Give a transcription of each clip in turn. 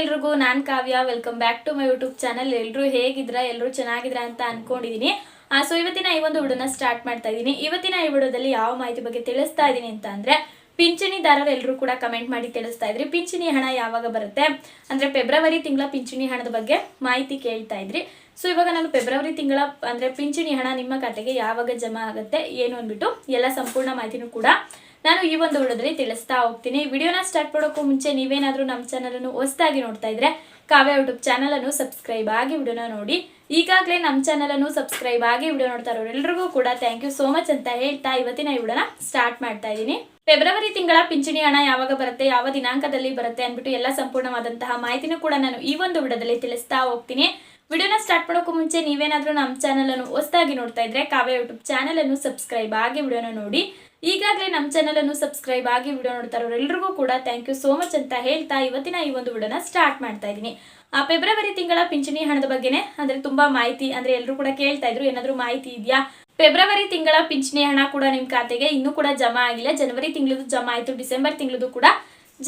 ಎಲ್ರಿಗೂ, ನಾನು Kavya welcome back to my YouTube channel ಎಲ್ಲರೂ ಹೇಗಿದ್ರ ಎಲ್ಲರೂ ಚೆನ್ನಾಗಿದ್ರ ಅಂತ ಅನ್ಕೊಂಡಿದೀನಿ. ಸೊ ಇವತ್ತಿನ ಈ ಒಂದು ವಿಡಿಯೋನ ಸ್ಟಾರ್ಟ್ ಮಾಡ್ತಾ ಇದ್ದೀನಿ ಇವತ್ತಿನ ಈ ವಿಡಿಯೋದಲ್ಲಿ ಯಾವ ಮಾಹಿತಿ ಬಗ್ಗೆ ತಿಳಿಸ್ತಾ ಇದ್ದೀನಿ ಅಂತ ಅಂದ್ರೆ, ಪಿಂಚಣಿದಾರರು ಎಲ್ಲರೂ ಕೂಡ ಕಮೆಂಟ್ ಮಾಡಿ ತಿಳಿಸ್ತಾ ಇದ್ರಿ. ಪಿಂಚಣಿ ಹಣ ಯಾವಾಗ ಬರುತ್ತೆ? ಅಂದ್ರೆ ಫೆಬ್ರವರಿ ತಿಂಗಳ ಪಿಂಚಣಿ ಹಣದ ಬಗ್ಗೆ ಮಾಹಿತಿ ಕೇಳ್ತಾ ಇದ್ರಿ. ಸೊ ಇವಾಗ ನಾನು ಫೆಬ್ರವರಿ ತಿಂಗಳ, ಅಂದ್ರೆ ಪಿಂಚಣಿ ಹಣ ನಿಮ್ಮ ಖಾತೆಗೆ ಯಾವಾಗ ಜಮಾ ಆಗುತ್ತೆ, ಏನು ಅಂದ್ಬಿಟ್ಟು ಎಲ್ಲ ಸಂಪೂರ್ಣ ಮಾಹಿತಿನೂ ಕೂಡ ನಾನು ಈ ಒಂದು ವಿಡಿಯೋದಲ್ಲಿ ತಿಳಿಸ್ತಾ ಹೋಗ್ತೀನಿ. ವಿಡಿಯೋನ ಸ್ಟಾರ್ಟ್ ಮಾಡೋಕ್ಕೂ ಮುಂಚೆ ನೀವೇನಾದರೂ ನಮ್ಮ ಚಾನಲನ್ನು ಹೊಸದಾಗಿ ನೋಡ್ತಾ ಇದ್ರೆ ಕಾವ್ಯ ಯೂಟ್ಯೂಬ್ ಚಾನಲನ್ನು ಸಬ್ಸ್ಕ್ರೈಬ್ ಆಗಿ ವಿಡಿಯೋನ ನೋಡಿ. ಈಗಾಗಲೇ ನಮ್ಮ ಚಾನಲನ್ನು ಸಬ್ಸ್ಕ್ರೈಬ್ ಆಗಿ ವಿಡಿಯೋ ನೋಡ್ತಾ ಇರೋರೆಲ್ರಿಗೂ ಕೂಡ ಥ್ಯಾಂಕ್ ಯು ಸೋ ಮಚ್ ಅಂತ ಹೇಳ್ತಾ ಇವತ್ತಿನ ಈ ವಿಡಿಯೋನ ಸ್ಟಾರ್ಟ್ ಮಾಡ್ತಾ ಇದ್ದೀನಿ. ಫೆಬ್ರವರಿ ತಿಂಗಳ ಪಿಂಚಣಿ ಹಣ ಯಾವಾಗ ಬರುತ್ತೆ, ಯಾವ ದಿನಾಂಕದಲ್ಲಿ ಬರುತ್ತೆ ಅಂದ್ಬಿಟ್ಟು ಎಲ್ಲ ಸಂಪೂರ್ಣವಾದಂತಹ ಮಾಹಿತಿನೂ ಕೂಡ ನಾನು ಈ ಒಂದು ವಿಡಿಯೋದಲ್ಲಿ ತಿಳಿಸ್ತಾ ಹೋಗ್ತೀನಿ. ವಿಡಿಯೋನ ಸ್ಟಾರ್ಟ್ ಮಾಡೋಕ್ಕೂ ಮುಂಚೆ ನೀವೇನಾದರೂ ನಮ್ಮ ಚಾನಲ್ ಅನ್ನು ಹೊಸದಾಗಿ ನೋಡ್ತಾ ಇದ್ರೆ ಕಾವ್ಯ ಯೂಟ್ಯೂಬ್ ಚಾನಲನ್ನು ಸಬ್ಸ್ಕ್ರೈಬ್ ಆಗಿ ವಿಡಿಯೋನ ನೋಡಿ. ಈಗಾಗಲೇ ನಮ್ಮ ಚಾನಲ್ ಅನ್ನು ಸಬ್ಸ್ಕ್ರೈಬ್ ಆಗಿ ವಿಡಿಯೋ ನೋಡ್ತಾ ಇರೋರೆಲ್ರಿಗೂ ಕೂಡ ಥ್ಯಾಂಕ್ ಯು ಸೋ ಮಚ್ ಅಂತ ಹೇಳ್ತಾ ಇವತ್ತಿನ ಈ ಒಂದು ವಿಡಿಯೋನ ಸ್ಟಾರ್ಟ್ ಮಾಡ್ತಾ ಇದ್ದೀನಿ. ಆ ಫೆಬ್ರವರಿ ತಿಂಗಳ ಪಿಂಚಣಿ ಹಣದ ಬಗ್ಗೆನೇ, ಅಂದ್ರೆ ತುಂಬಾ ಮಾಹಿತಿ ಅಂದ್ರೆ ಎಲ್ಲರೂ ಕೂಡ ಕೇಳ್ತಾ ಇದ್ರು, ಏನಾದರೂ ಮಾಹಿತಿ ಇದೆಯಾ? ಫೆಬ್ರವರಿ ತಿಂಗಳ ಪಿಂಚಣಿ ಹಣ ಕೂಡ ನಿಮ್ಮ ಖಾತೆಗೆ ಇನ್ನೂ ಕೂಡ ಜಮಾ ಆಗಿಲ್ಲ. ಜನವರಿ ತಿಂಗಳದು ಜಮಾ ಆಯಿತು ಡಿಸೆಂಬರ್ ತಿಂಗಳದು ಕೂಡ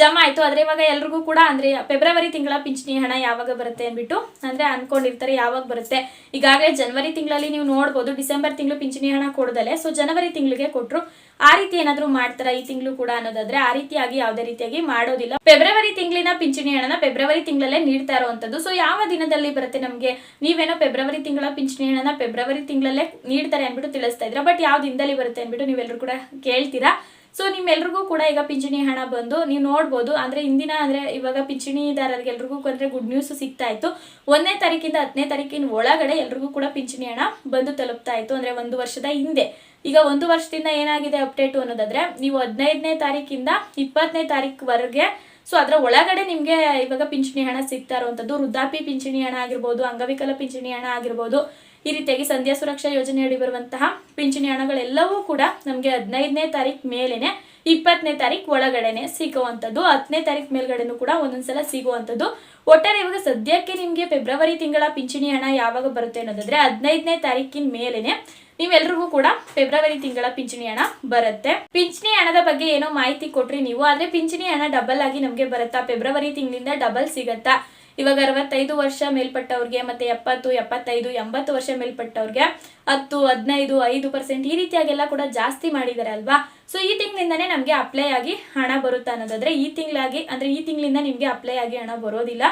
ಜಮಾ ಆಯ್ತು. ಆದ್ರೆ ಇವಾಗ ಎಲ್ರಿಗೂ ಕೂಡ ಅಂದ್ರೆ ಫೆಬ್ರವರಿ ತಿಂಗಳ ಪಿಂಚಣಿ ಹಣ ಯಾವಾಗ ಬರುತ್ತೆ ಅಂದ್ಬಿಟ್ಟು ಅಂದ್ರೆ ಅನ್ಕೊಂಡಿರ್ತಾರೆ ಯಾವಾಗ ಬರುತ್ತೆ. ಈಗಾಗಲೇ ಜನವರಿ ತಿಂಗಳಲ್ಲಿ ನೀವು ನೋಡ್ಬೋದು, ಡಿಸೆಂಬರ್ ತಿಂಗಳು ಪಿಂಚಣಿ ಹಣ ಕೊಡದಲೆ ಸೊ ಜನವರಿ ತಿಂಗಳಿಗೆ ಕೊಟ್ಟರು ಆ ರೀತಿ ಏನಾದ್ರು ಮಾಡ್ತಾರಾ ಈ ತಿಂಗಳು ಕೂಡ ಅನ್ನೋದಾದ್ರೆ ಆ ರೀತಿಯಾಗಿ, ಯಾವುದೇ ರೀತಿಯಾಗಿ ಮಾಡೋದಿಲ್ಲ. ಫೆಬ್ರವರಿ ತಿಂಗಳಿನ ಪಿಂಚಣಿ ಹಣನ ಫೆಬ್ರವರಿ ತಿಂಗಳಲ್ಲೇ ನೀಡ್ತಾ ಇರುವಂತದ್ದು ಸೊ ಯಾವ ದಿನದಲ್ಲಿ ಬರುತ್ತೆ ನಮಗೆ? ನೀವೇನೋ ಫೆಬ್ರವರಿ ತಿಂಗಳ ಪಿಂಚಣಿ ಹಣನ ಫೆಬ್ರವರಿ ತಿಂಗಳಲ್ಲೇ ನೀಡ್ತಾರೆ ಅಂದ್ಬಿಟ್ಟು ತಿಳಿಸ್ತಾ ಇದ್ರ ಬಟ್ ಯಾವ ದಿನದಲ್ಲಿ ಬರುತ್ತೆ ಅಂದ್ಬಿಟ್ಟು ನೀವೆಲ್ಲರೂ ಕೂಡ ಕೇಳ್ತೀರಾ. ಸೊ ನಿಮ್ಮೆಲ್ರಿಗೂ ಕೂಡ ಈಗ ಪಿಂಚಣಿ ಹಣ ಬಂದು ನೀವು ನೋಡ್ಬೋದು. ಅಂದ್ರೆ ಇಂದಿನ ಅಂದ್ರೆ ಇವಾಗ ಪಿಂಚಣಿದಾರರಿಗೆ ಎಲ್ರಿಗೂ ಅಂದ್ರೆ ಗುಡ್ ನ್ಯೂಸ್ ಸಿಗ್ತಾ ಇತ್ತು. ಒಂದನೇ ತಾರೀಕಿಂದ ಹತ್ತನೇ ತಾರೀಕಿನ ಒಳಗಡೆ ಎಲ್ರಿಗೂ ಕೂಡ ಪಿಂಚಣಿ ಹಣ ಬಂದು ತಲುಪ್ತಾ ಇತ್ತು. ಅಂದ್ರೆ ಒಂದು ವರ್ಷದ ಹಿಂದೆ. ಈಗ ಒಂದು ವರ್ಷದಿಂದ ಏನಾಗಿದೆ ಅಪ್ಡೇಟು ಅನ್ನೋದಾದ್ರೆ, ನೀವು ಹದಿನೈದನೇ ತಾರೀಕಿಂದ ಇಪ್ಪತ್ತನೇ ತಾರೀಕುವರೆಗೆ ಸೊ ಅದರ ಒಳಗಡೆ ನಿಮಗೆ ಇವಾಗ ಪಿಂಚಣಿ ಹಣ ಸಿಗ್ತಾ ಇರುವಂಥದ್ದು. ವೃದ್ಧಾಪಿ ಪಿಂಚಣಿ ಹಣ ಆಗಿರ್ಬೋದು, ಅಂಗವಿಕಲ ಪಿಂಚಣಿ ಹಣ ಆಗಿರ್ಬೋದು ಈ ರೀತಿಯಾಗಿ ಸಂಧ್ಯಾ ಸುರಕ್ಷಾ ಯೋಜನೆಯಡಿ ಬರುವಂತಹ ಪಿಂಚಣಿ ಹಣಗಳೆಲ್ಲವೂ ಕೂಡ ನಮಗೆ ಹದಿನೈದನೇ ತಾರೀಕು ಮೇಲೇನೆ ಇಪ್ಪತ್ತನೇ ತಾರೀಕು ಒಳಗಡೆನೆ ಸಿಗುವಂಥದ್ದು. ಹತ್ತನೇ ತಾರೀಕು ಮೇಲ್ಗಡೆನೂ ಕೂಡ ಒಂದೊಂದ್ಸಲ ಸಿಗುವಂಥದ್ದು. ಒಟ್ಟಾರೆ ಇವಾಗ ಸದ್ಯಕ್ಕೆ ನಿಮಗೆ ಫೆಬ್ರವರಿ ತಿಂಗಳ ಪಿಂಚಣಿ ಹಣ ಯಾವಾಗ ಬರುತ್ತೆ ಅನ್ನೋದಾದ್ರೆ ಹದಿನೈದನೇ ತಾರೀಕಿನ ಮೇಲೇನೆ ನೀವೆಲ್ರಿಗೂ ಕೂಡ ಫೆಬ್ರವರಿ ತಿಂಗಳ ಪಿಂಚಣಿ ಹಣ ಬರುತ್ತೆ. ಪಿಂಚಣಿ ಹಣದ ಬಗ್ಗೆ ಏನೋ ಮಾಹಿತಿ ಕೊಟ್ರಿ ನೀವು, ಆದ್ರೆ ಪಿಂಚಣಿ ಹಣ ಡಬಲ್ ಆಗಿ ನಮಗೆ ಬರುತ್ತಾ? ಫೆಬ್ರವರಿ ತಿಂಗಳಿಂದ ಡಬಲ್ ಸಿಗತ್ತಾ? ಇವಾಗ ಅರವತ್ತೈದು ವರ್ಷ ಮೇಲ್ಪಟ್ಟವ್ರಿಗೆ ಮತ್ತೆ ಎಪ್ಪತ್ತು, ಎಪ್ಪತ್ತೈದು, ಎಂಬತ್ತು ವರ್ಷ ಮೇಲ್ಪಟ್ಟವ್ರಿಗೆ ಹತ್ತು, ಹದಿನೈದು, ಐದು ಪರ್ಸೆಂಟ್ ಈ ರೀತಿಯಾಗೆಲ್ಲ ಕೂಡ ಜಾಸ್ತಿ ಮಾಡಿದ್ದಾರೆ ಅಲ್ವಾ? ಸೊ ಈ ತಿಂಗಳಿಂದನೇ ನಮಗೆ ಅಪ್ಲೈ ಆಗಿ ಹಣ ಬರುತ್ತೆ ಅನ್ನೋದಾದ್ರೆ ಈ ತಿಂಗಳಾಗಿ, ಅಂದ್ರೆ ಈ ತಿಂಗಳಿಂದ ನಿಮಗೆ ಅಪ್ಲೈ ಆಗಿ ಹಣ ಬರೋದಿಲ್ಲ.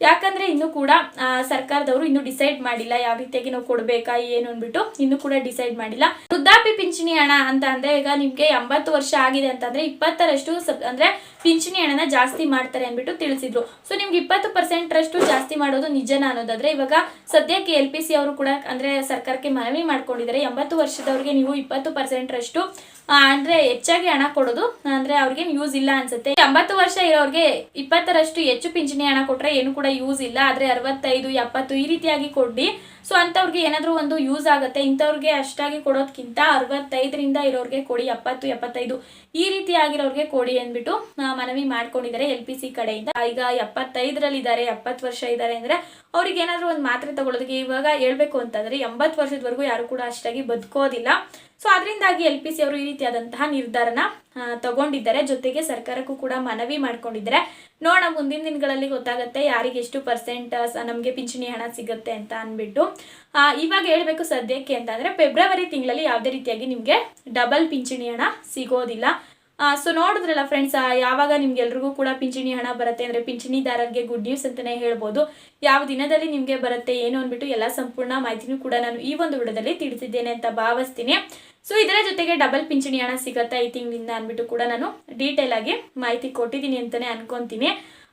ಯಾಕಂದ್ರೆ ಇನ್ನು ಕೂಡ ಸರ್ಕಾರದವರು ಇನ್ನು ಡಿಸೈಡ್ ಮಾಡಿಲ್ಲ, ಯಾವ ರೀತಿಯಾಗಿ ನಾವು ಕೊಡ್ಬೇಕಾ, ಏನು ಅಂದ್ಬಿಟ್ಟು ಇನ್ನು ಕೂಡ ಡಿಸೈಡ್ ಮಾಡಿಲ್ಲ. ವೃದ್ಧಾಪಿ ಪಿಂಚಣಿ ಹಣ ಅಂತ ಅಂದ್ರೆ ಈಗ ನಿಮ್ಗೆ ಎಂಬತ್ತು ವರ್ಷ ಆಗಿದೆ ಅಂತಂದ್ರೆ ಇಪ್ಪತ್ತರಷ್ಟು ಅಂದ್ರೆ ಪಿಂಚಣಿ ಹಣನ ಜಾಸ್ತಿ ಮಾಡ್ತಾರೆ ಅಂದ್ಬಿಟ್ಟು ತಿಳಿಸಿದ್ರು. ಸೊ ನಿಮ್ಗೆ ಇಪ್ಪತ್ತು ಪರ್ಸೆಂಟ್ ರಷ್ಟು ಜಾಸ್ತಿ ಮಾಡೋದು ನಿಜನ ಅನ್ನೋದಾದ್ರೆ, ಇವಾಗ ಸದ್ಯಕ್ಕೆ ಎಲ್ ಪಿ ಸಿ ಅವರು ಕೂಡ ಅಂದ್ರೆ ಸರ್ಕಾರಕ್ಕೆ ಮನವಿ ಮಾಡ್ಕೊಂಡಿದ್ದಾರೆ. ಎಂಬತ್ತು ವರ್ಷದವ್ರಿಗೆ ನೀವು ಇಪ್ಪತ್ತು ಪರ್ಸೆಂಟ್ ರಷ್ಟು ಅಂದ್ರೆ ಹೆಚ್ಚಾಗಿ ಹಣ ಕೊಡೋದು, ಅಂದ್ರೆ ಅವ್ರಿಗೆ ಯೂಸ್ ಇಲ್ಲ ಅನ್ಸುತ್ತೆ. ಎಂಬತ್ತು ವರ್ಷ ಇರೋರಿಗೆ ಇಪ್ಪತ್ತರಷ್ಟು ಹೆಚ್ಚು ಪಿಂಚಣಿ ಹಣ ಕೊಟ್ರೆ ಏನು ಕೂಡ ಯೂಸ್ ಇಲ್ಲ. ಆದ್ರೆ ಅರವತ್ತೈದು, ಎಪ್ಪತ್ತು ಈ ರೀತಿಯಾಗಿ ಕೊಡಿ. ಸೊ ಅಂತವ್ರಿಗೆ ಏನಾದರೂ ಒಂದು ಯೂಸ್ ಆಗುತ್ತೆ. ಇಂಥವ್ರಿಗೆ ಅಷ್ಟಾಗಿ ಕೊಡೋದ್ಕಿಂತ ಅರವತ್ತೈದರಿಂದ ಇರೋರಿಗೆ ಕೊಡಿ, ಎಪ್ಪತ್ತು, ಎಪ್ಪತ್ತೈದು ಈ ರೀತಿ ಆಗಿರೋರಿಗೆ ಕೊಡಿ ಅಂದ್ಬಿಟ್ಟು ಮನವಿ ಮಾಡ್ಕೊಂಡಿದ್ದಾರೆ ಎಲ್ ಪಿ ಸಿ ಕಡೆಯಿಂದ. ಈಗ ಎಪ್ಪತ್ತೈದರಲ್ಲಿ ಇದ್ದಾರೆ ಎಪ್ಪತ್ತು ವರ್ಷ ಇದ್ದಾರೆ ಅಂದ್ರೆ ಅವ್ರಿಗೆ ಏನಾದರೂ ಒಂದು ಮಾತ್ರೆ ತಗೊಳ್ಳೋದಕ್ಕೆ ಇವಾಗ ಹೇಳ್ಬೇಕು ಅಂತಂದ್ರೆ ಎಂಬತ್ತು ವರ್ಷದವರೆಗೂ ಯಾರು ಕೂಡ ಅಷ್ಟಾಗಿ ಬದುಕೋದಿಲ್ಲ. ಸೊ ಅದರಿಂದಾಗಿ ಎಲ್ ಪಿ ಸಿ ಅವರು ಈ ರೀತಿಯಾದಂತಹ ನಿರ್ಧಾರನ ತಗೊಂಡಿದ್ದಾರೆ. ಜೊತೆಗೆ ಸರ್ಕಾರಕ್ಕೂ ಕೂಡ ಮನವಿ ಮಾಡ್ಕೊಂಡಿದ್ದಾರೆ. ನೋಡೋಣ, ಮುಂದಿನ ದಿನಗಳಲ್ಲಿ ಗೊತ್ತಾಗುತ್ತೆ ಯಾರಿಗೆ ಎಷ್ಟು ಪರ್ಸೆಂಟ್ ನಮಗೆ ಪಿಂಚಣಿ ಹಣ ಸಿಗುತ್ತೆ ಅಂತ ಅಂದ್ಬಿಟ್ಟು. ಇವಾಗ ಹೇಳ್ಬೇಕು ಸದ್ಯಕ್ಕೆ ಅಂತಂದ್ರೆ ಫೆಬ್ರವರಿ ತಿಂಗಳಲ್ಲಿ ಯಾವುದೇ ರೀತಿಯಾಗಿ ನಿಮಗೆ ಡಬಲ್ ಪಿಂಚಣಿ ಹಣ ಸಿಗೋದಿಲ್ಲ. ಸೊ ನೋಡಿದ್ರಲ್ಲ ಫ್ರೆಂಡ್ಸ್ ಯಾವಾಗ ನಿಮ್ಗೆ ಎಲ್ರಿಗೂ ಕೂಡ ಪಿಂಚಣಿ ಹಣ ಬರುತ್ತೆ ಅಂದ್ರೆ ಪಿಂಚಣಿದಾರರಿಗೆ ಗುಡ್ ನ್ಯೂಸ್ ಅಂತಲೇ ಹೇಳ್ಬೋದು. ಯಾವ ದಿನದಲ್ಲಿ ನಿಮಗೆ ಬರುತ್ತೆ, ಏನು ಅಂದ್ಬಿಟ್ಟು ಎಲ್ಲ ಸಂಪೂರ್ಣ ಮಾಹಿತಿನೂ ಕೂಡ ನಾನು ಈ ಒಂದು ವಿಡಿಯೋದಲ್ಲಿ ತಿಳಿಸಿದ್ದೇನೆ ಅಂತ ಭಾವಿಸ್ತೀನಿ. ಸೊ ಇದರ ಜೊತೆಗೆ ಡಬಲ್ ಪಿಂಚಣಿ ಹಣ ಸಿಗತ್ತಾ ಈ ತಿಂಗಳಿಂದ ಅಂದ್ಬಿಟ್ಟು ಕೂಡ ನಾನು ಡೀಟೇಲ್ ಆಗಿ ಮಾಹಿತಿ ಕೊಟ್ಟಿದ್ದೀನಿ ಅಂತಲೇ ಅನ್ಕೊಂತೀನಿ.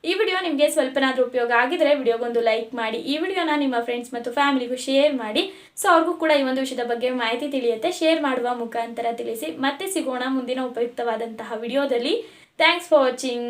ಈ ವಿಡಿಯೋ ನಿಮಗೆ ಸ್ವಲ್ಪನಾದರೂ ಉಪಯೋಗ ಆಗಿದ್ರೆ ವಿಡಿಯೋಗೊಂದು ಲೈಕ್ ಮಾಡಿ, ಈ ವಿಡಿಯೋನ ನಿಮ್ಮ ಫ್ರೆಂಡ್ಸ್ ಮತ್ತು ಫ್ಯಾಮಿಲಿಗೂ ಶೇರ್ ಮಾಡಿ. ಸೊ ಅವ್ರಿಗೂ ಕೂಡ ಈ ಒಂದು ವಿಷಯದ ಬಗ್ಗೆ ಮಾಹಿತಿ ತಿಳಿಯುತ್ತೆ. ಶೇರ್ ಮಾಡುವ ಮುಖಾಂತರ ತಿಳಿಸಿ. ಮತ್ತೆ ಸಿಗೋಣ ಮುಂದಿನ ಉಪಯುಕ್ತವಾದಂತಹ ವಿಡಿಯೋದಲ್ಲಿ. Thanks for watching